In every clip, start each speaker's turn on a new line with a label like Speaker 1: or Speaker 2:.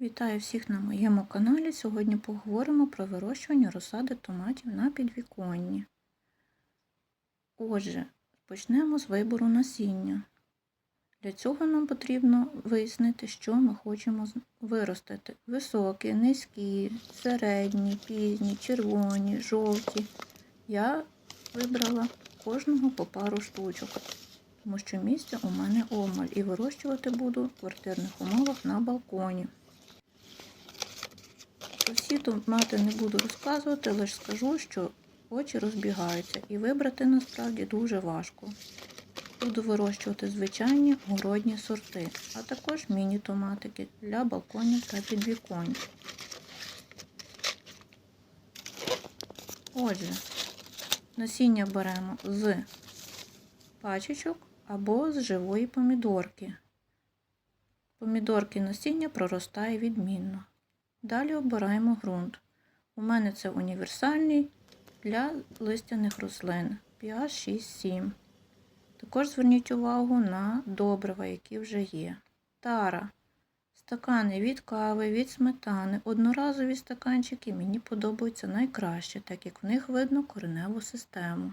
Speaker 1: Вітаю всіх на моєму каналі. Сьогодні поговоримо про вирощування розсади томатів на підвіконні. Отже, почнемо з вибору насіння. Для цього нам потрібно вияснити, що ми хочемо виростити. Високі, низькі, середні, пізні, червоні, жовті. Я вибрала кожного по пару штучок, тому що місця у мене омаль і вирощувати буду в квартирних умовах на балконі. Всі томати не буду розказувати, лише скажу, що очі розбігаються і вибрати насправді дуже важко. Буду вирощувати звичайні городні сорти, а також міні-томатики для балконів та підвіконь. Отже, насіння беремо з пачечок або з живої помідорки. Помідорки насіння проростає відмінно. Далі обираємо ґрунт. У мене це універсальний для листяних рослин pH 6-7. Також зверніть увагу на добрива, які вже є. Тара. Стакани від кави, від сметани. Одноразові стаканчики мені подобаються найкраще, так як в них видно кореневу систему.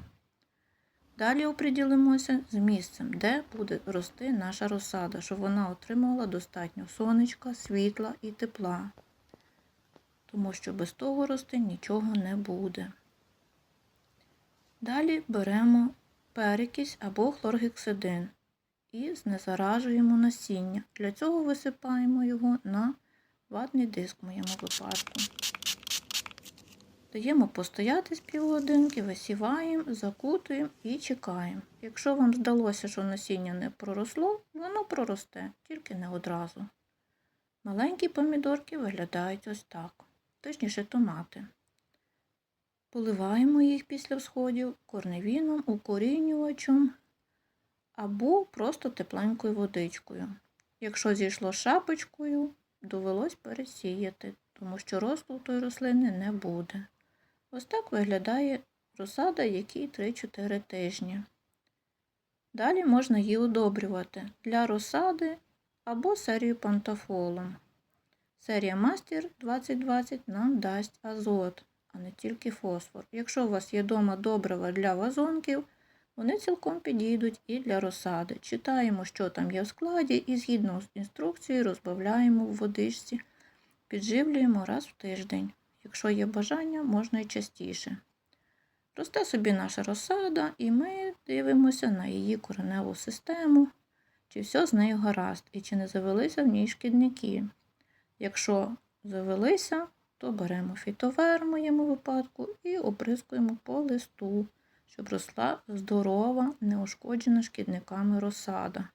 Speaker 1: Далі оприділимося з місцем, де буде рости наша розсада, щоб вона отримала достатньо сонечка, світла і тепла тому що без того рости нічого не буде. Далі беремо перекись або хлоргексидин і знезаражуємо насіння. Для цього висипаємо його на ватний диск в моєму випадку. Даємо постояти з півгодинки, висіваємо, закутуємо і чекаємо. Якщо вам здалося, що насіння не проросло, воно проросте, тільки не одразу. Маленькі помідорки виглядають ось так точніше томати. Поливаємо їх після всходів корневіном, укорінювачем або просто тепленькою водичкою. Якщо зійшло шапочкою, довелось пересіяти, тому що росту тої рослини не буде. Ось так виглядає розсада, якій 3-4 тижні. Далі можна її удобрювати для розсади або серію пантофолом. Серія Мастер 2020 нам дасть азот, а не тільки фосфор. Якщо у вас є вдома добрива для вазонків, вони цілком підійдуть і для розсади. Читаємо, що там є в складі, і згідно з інструкцією розбавляємо в водичці, підживлюємо раз в тиждень. Якщо є бажання, можна і частіше. Росте собі наша розсада, і ми дивимося на її кореневу систему, чи все з нею гаразд, і чи не завелися в ній шкідники. Якщо завелися, то беремо фітовер в моєму випадку і оприскуємо по листу, щоб росла здорова, неушкоджена шкідниками розсада.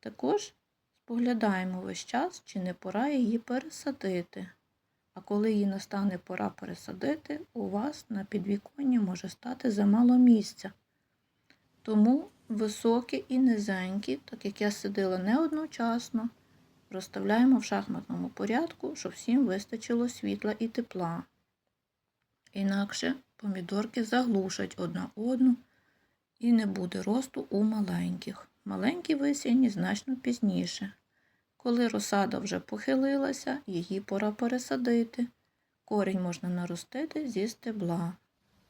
Speaker 1: Також споглядаємо весь час, чи не пора її пересадити. А коли їй настане пора пересадити, у вас на підвіконні може стати замало місця. Тому високі і низенькі, так як я сидила не розставляємо в шахматному порядку, щоб всім вистачило світла і тепла. Інакше помідорки заглушать одна одну і не буде росту у маленьких. Маленькі висіяні значно пізніше. Коли розсада вже похилилася, її пора пересадити. Корінь можна наростити зі стебла.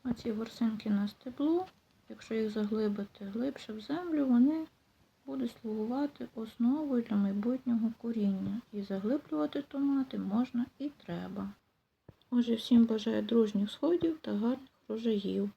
Speaker 1: Оці ворсинки на стеблу, якщо їх заглибити глибше в землю, вони будуть слугувати основою для майбутнього коріння. І заглиблювати томати можна і треба. Отже, всім бажаю дружніх сходів та гарних врожаїв.